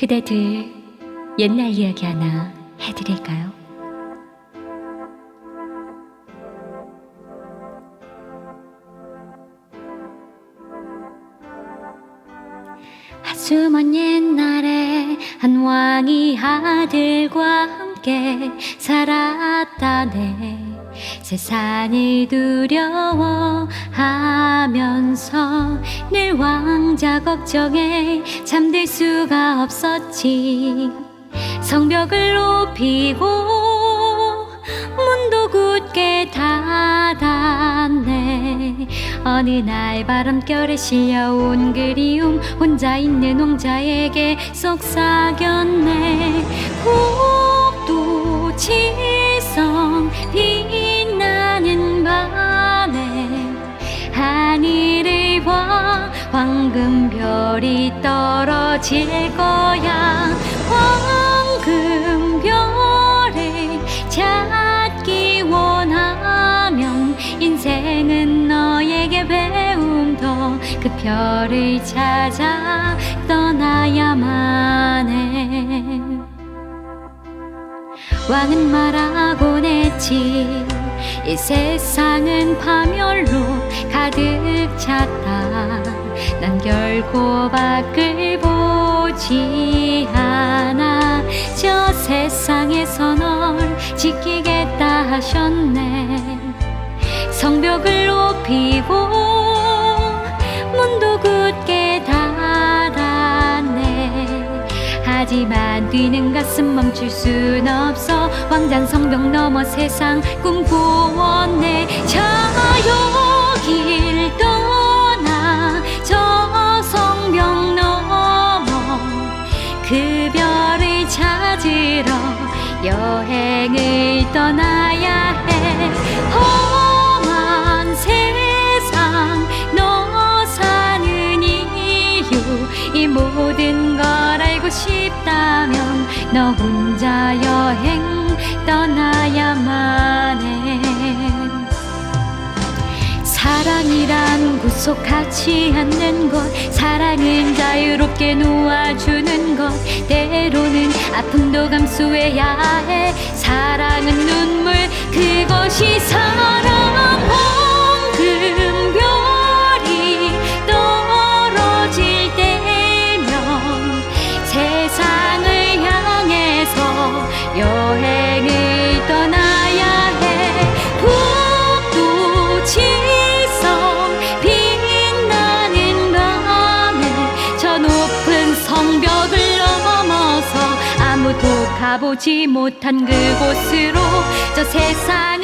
그대들 옛날 이야기 하나 해드릴까요? 아주 먼 옛날에 한 왕이 아들과 함께 살았다네 세상이 두려워하 면서 늘 왕자 걱정에 잠들 수가 없었지. 성벽을 높이고 문도 굳게 닫았네. 어느 날 바람결에 실려온 그리움 혼자 있는 왕자에게 속삭였네. 국도칠 황금 별이 떨어질 거야. 황금 별을 찾기 원하면 인생은 너에게 배움 더 그 별을 찾아 떠나야만 해. 왕은 말하곤 했지 이 세상은 파멸로 가득 찼다 난 결코 밖을 보지 않아. 저 세상에서 널 지키겠다 하셨네. 성벽을 높이고 문도 굳게 닫았네. 하지만 뛰는 가슴 멈출 순 없어. 왕잔 성벽 넘어 세상 꿈꾸었네. 자 여길 별을 찾으러 여행을 떠나야 해. 험한 세상 너 사는 이유 이 모든 걸 알고 싶다면 너 혼자 여행 떠나 구속하지 않는 것 사랑은 자유롭게 놓아주는 것 때로는 아픔도 감수해야 해. 사랑은 눈물 그것이 사랑 황금별이 떨어질 때면 세상을 향해서 여행 성벽을 넘어서 아무도 가보지 못한 그곳으로 저 세상을